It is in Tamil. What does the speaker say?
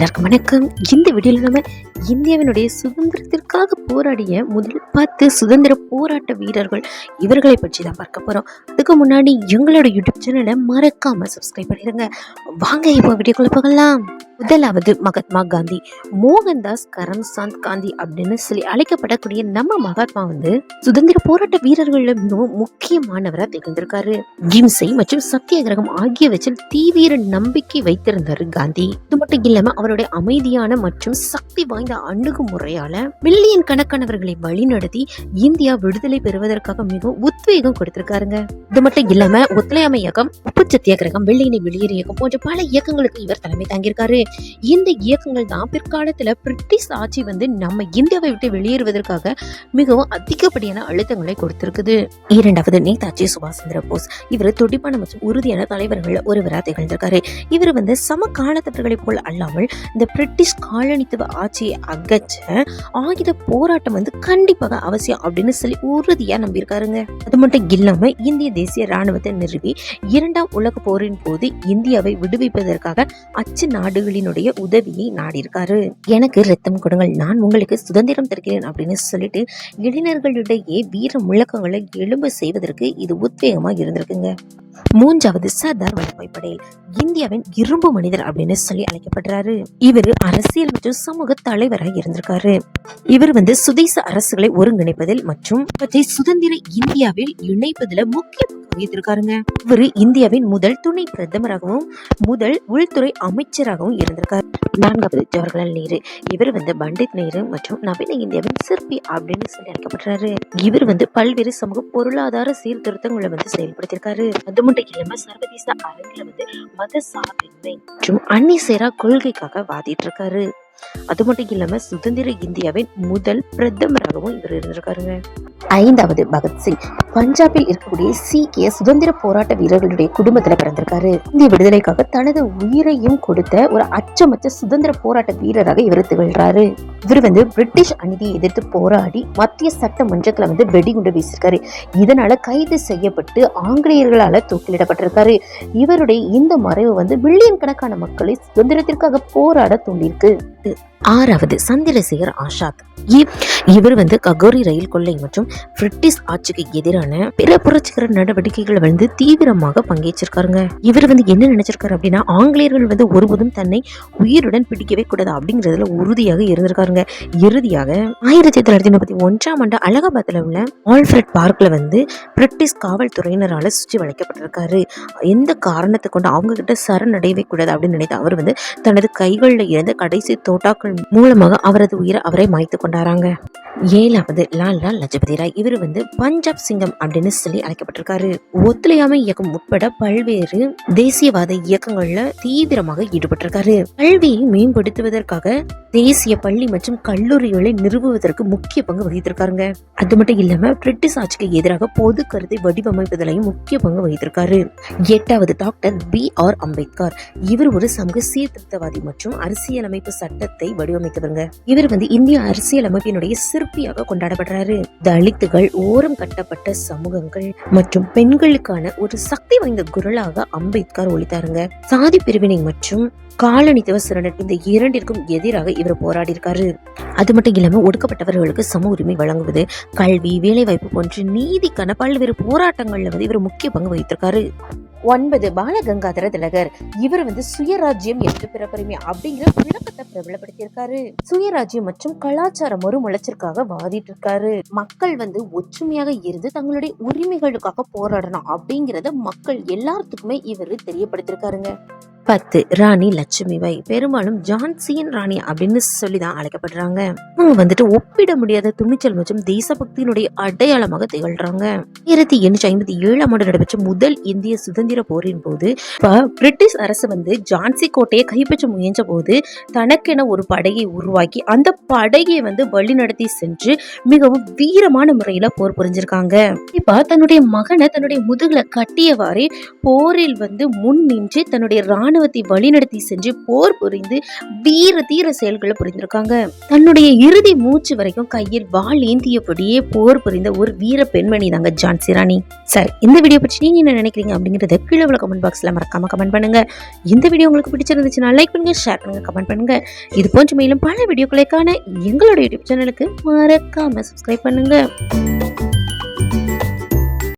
எல்லாருக்கும் வணக்கம். இந்த வீடியோவில் நம்ம இந்தியாவினுடைய சுதந்திரத்திற்காக போராடிய முதல் பத்து சுதந்திர போராட்ட வீரர்கள் இவர்களை பற்றி தான் பார்க்க போகிறோம் அதுக்கு முன்னாடி எங்களோட யூடியூப் சேனலை மறக்காமல் சப்ஸ்கிரைப் பண்ணிடுங்க வாங்க இப்போ வீடியோக்குள்ள போகலாம். முதலாவது மகாத்மா காந்தி மோகன்தாஸ் கரம்சாந்த் காந்தி அப்படின்னு சொல்லி அழைக்கப்படக்கூடிய நம்ம மகாத்மா வந்து சுதந்திர போராட்ட வீரர்கள்ல மிகவும் முக்கியமானவராக திகழ்ந்திருக்காரு. ஹிம்சை மற்றும் சத்தியாகிரகம் ஆகியவற்றில் தீவிர நம்பிக்கை வைத்திருந்தாரு காந்தி. இது மட்டும் இல்லாம அவருடைய அமைதியான மற்றும் சக்தி வாய்ந்த அணுகுமுறையால மில்லியன் கணக்கானவர்களை வழிநடத்தி இந்தியா விடுதலை பெறுவதற்காக மிகவும் உத்வேகம் கொடுத்திருக்காருங்க. இது மட்டும் இல்லாம ஒத்துழையாமை இயக்கம் உப்பு சத்தியாகிரகம் வெள்ளையினை வெளியேறு இயக்கம் போன்ற பல இயக்கங்களுக்கு இவர் தலைமை தாங்கியிருக்காரு. இந்த இயக்கங்கள் தான் பிற்காலத்துல பிரிட்டிஷ் ஆட்சி வந்து நம்ம இந்தியாவை விட்டு வெளியேறுவதற்காக மிகவும் அதிகப்படியான அழுத்தங்களை கொடுத்திருக்குது. இரண்டாவது நேதாஜி சுபாஷ் சந்திர போஸ் இவர் துடிப்பான மற்றும் உறுதியான தலைவர்கள் ஒருவராக திகழ்ந்திருக்காரு. இவர் வந்து சம காலத்தவர்களை போல் அல்லாமல் இந்த பிரிட்டிஷ் காலனித்துவ ஆட்சியை அகற்ற ஆயுத போராட்டம் வந்து கண்டிப்பாக அவசியம் அப்படின்னு சொல்லி உறுதியா நம்பியிருக்காருங்க. அது மட்டும் இல்லாம இந்திய தேசிய ராணுவத்தை நிறுவி இரண்டாம் உலக போரின் போது இந்தியாவை விடுவிப்பதற்காக அச்சு நாடுகளினுடைய உதவியை நாடியிருக்காரு. எனக்கு ரத்தம் கொடுங்கள் நான் உங்களுக்கு சுதந்திரம் தருகிறேன் அப்படின்னு சொல்லிட்டு இளைஞர்களிடையே வீர முழக்கங்களை எழும்ப செய்வதற்கு இது உத்வேகமாக இருந்திருக்குங்க. மூன்றாவது சர்தார் வல்லபாய் படேல் இந்தியாவின் இரும்பு மனிதர் அப்படின்னு சொல்லி அழைக்கப்படுறாரு. இவர் அரசியல் மற்றும் சமூக தலைவராக இருந்திருக்காரு. இவர் வந்து சுதேச அரசுகளை ஒருங்கிணைப்பதில் மற்றும் சுதந்திர இந்தியாவில் இணைப்பதில் முக்கிய பங்கு வகித்திருக்காருங்க. இவர் இந்தியாவின் முதல் துணை பிரதமராகவும் முதல் உள்துறை அமைச்சராகவும் இருந்திருக்கார். நான்காவது ஜவஹர்லால் நேரு. இவர் வந்து பண்டித் நேரு மற்றும் நவீன இந்தியாவின் சிற்பி அப்படின்னு சொல்லி அழைக்கப்படுறாரு. இவர் வந்து பல்வேறு சமூக பொருளாதார சீர்திருத்தங்களை வந்து செயல்படுத்தியிருக்காரு. அது மட்டும் இல்லாம சர்வதேச அரங்கில வந்து மத சார்பின்மை மற்றும் அந்நிசேரா கொள்கைக்காக வாதிட்டு இருக்காரு அது மட்டும் இல்லாம சுதந்திர இந்தியாவின் முதல் பிரதமராகவும் இவர் இருந்திருக்காருங்க. ஐந்தாவது பகத்சிங் பஞ்சாபில் இருக்கக்கூடிய சீக்கிய சுதந்திர போராட்ட வீரர்களுடைய குடும்பத்துல பிறந்திருக்காரு. இந்திய விடுதலைக்காக தனது உயிரையும் கொடுத்த ஒரு அச்சமற்ற சுதந்திர போராட்ட வீரராக இவர் திகழ்றாரு. இவர் வந்து பிரிட்டிஷ் அநீதியை எதிர்த்து போராடி மத்திய சட்டமன்றத்துல வந்து வெடிகுண்டு வீசியிருக்காரு இதனால கைது செய்யப்பட்டு ஆங்கிலேயர்களால தூக்கிலிடப்பட்டிருக்காரு இவருடைய இந்த மறைவு வந்து மில்லியன் கணக்கான மக்களை சுதந்திரத்திற்காக போராட தூண்டியிருக்கு. ஆறாவது சந்திரசேகர் ஆசாத். இவர் வந்து ககோரி ரயில் கொள்ளை மற்றும் பிரிட்டிஷ் ஆட்சிக்கு எதிரான பிற புரட்சிகர நடவடிக்கைகள் வந்து தீவிரமாக பங்கேற்றிருக்காருங்க. இவர் வந்து என்ன நினைச்சிருக்காரு அப்படின்னா ஆங்கிலேயர்கள் வந்து ஒருபோதும் தன்னை உயிருடன் பிடிக்கவே கூடாது அப்படிங்கறதுல உறுதியாக இருந்திருக்காருங்க. இறுதியாக ஆயிரத்தி தொள்ளாயிரத்தி முப்பத்தி ஒன்றாம் ஆண்டு அலகாபாத்ல உள்ள ஆல்ஃபிரட் பார்க்ல வந்து பிரிட்டிஷ் காவல்துறையினரால சுற்றி வளைக்கப்பட்டிருக்காரு. எந்த காரணத்தை கொண்டு அவங்க கிட்ட சரணடையவே கூடாது அப்படின்னு நினைத்து அவர் வந்து தனது கைகளில் இருந்த கடைசி தோட்டாக்கள் மூலமாக அவரது உயிரை அவரை மாய்த்து கொண்டாராங்க. ஏழாவது லாலா லஜபதி ராய். இவர் வந்து பஞ்சாப் சிங்கம் அப்படின்னு சொல்லி அழைக்கப்பட்டிருக்காரு. ஒத்துழையாமை இயக்கம் உட்பட பல்வேறு தேசியவாத இயக்கங்கள்ல தீவிரமாக ஈடுபட்டிருக்காரு. கல்வியை மேம்படுத்துவதற்காக தேசிய பள்ளி மற்றும் கல்லூரிகளை நிறுவுவதற்கு முக்கிய பங்கு வகித்திருக்காருங்க. அது மட்டும் இல்லாம பிரிட்டிஷ் ஆட்சிக்கு எதிராக பொது கருத்தை வடிவமைப்பதிலையும் முக்கிய பங்கு வகித்திருக்காரு. எட்டாவது டாக்டர் பி ஆர் அம்பேத்கர். இவர் ஒரு சமூக சீர்திருத்தவாதி மற்றும் அரசியலமைப்பு சட்டத்தை வடிவமைத்தவருங்க. இவர் வந்து இந்திய அரசியலமைப்பினுடைய சிற்பியாக கொண்டாடப்படுறாரு. தலித்துகள் ஓரம் கட்டப்பட்ட சமூகங்கள் மற்றும் பெண்களுக்கான ஒரு சக்தி வாய்ந்த குரலாக அம்பேத்கர் ஒழித்தாருங்க சாதி பிரிவினை மற்றும் காலனித்துவ சுரண்டல் இந்த இரண்டிற்கும் எதிராக இவர் போராடி இருக்காரு அது மட்டும் இல்லாம ஒடுக்கப்பட்டவர்களுக்கு சம உரிமை வழங்குவது கல்வி வேலைவாய்ப்பு போன்ற நீதிக்கான பல்வேறு போராட்டங்கள்ல வந்து இவர் முக்கிய பங்கு வகித்திருக்காரு. ஒன்பது பாலகங்காதர திலகர். இவர் வந்து சுயராஜ்யம் என்று பிறப்புரிமை அப்படிங்கிற விளக்கத்தை பிரபலப்படுத்தியிருக்காரு. சுயராஜ்யம் மற்றும் கலாச்சார மறுமலர்ச்சிற்காக வாதிட்டு இருக்காரு மக்கள் வந்து ஒற்றுமையாக இருந்து தங்களுடைய உரிமைகளுக்காக போராடணும் அப்படிங்கறத மக்கள் எல்லாத்துக்குமே இவர் தெரியப்படுத்திருக்காருங்க. பத்து ராணி லட்சுமிபாய் பெரும்பாலும் ஜான்சியின் ராணி அப்படின்னு சொல்லி தான் அழைக்கப்படுறாங்க. அவங்க வந்துட்டு ஒப்பிட முடியாத துணிச்சல் மற்றும் தேசபக்தியினுடைய அடையாளமாக திகழ்றாங்க. ஆயிரத்தி எண்ணூற்றி ஐம்பத்தி ஏழாம் ஆண்டு நடைபெற்ற முதல் இந்திய சுதந்திர போரின் போது பிரிட்டிஷ் அரசு வந்து ஜான்சி கோட்டையை கைப்பற்ற முயன்ற போது தனக்கென ஒரு படையை உருவாக்கி அந்த படையை வந்து வழிநடத்தி சென்று மிகவும் வீரமான முறையில போர் புரிஞ்சிருக்காங்க. இப்ப தன்னுடைய மகனை தன்னுடைய முதுகுல கட்டியவாறே போரில் வந்து முன் நின்று தன்னுடைய ராணி இராணுவத்தை வழிநடத்தி சென்று போர் புரிந்து வீர தீர செயல்களை புரிந்திருக்காங்க. தன்னுடைய இறுதி மூச்சு வரைக்கும் கையில் வாள் ஏந்தியபடியே போர் புரிந்த ஒரு வீர பெண்மணி தாங்க ஜான்சி ராணி. சார் இந்த வீடியோ பற்றி நீங்க என்ன நினைக்கிறீங்க அப்படிங்கறத கீழே உள்ள கமெண்ட் பாக்ஸ்ல மறக்காம கமெண்ட் பண்ணுங்க. இந்த வீடியோ உங்களுக்கு பிடிச்சிருந்துச்சுன்னா லைக் பண்ணுங்க ஷேர் பண்ணுங்க கமெண்ட் பண்ணுங்க. இது போன்ற மேலும் பல வீடியோக்களை காண எங்களோட யூடியூப் சேனலுக்கு மறக்காம சப்ஸ்கிரைப் பண்ணுங்க.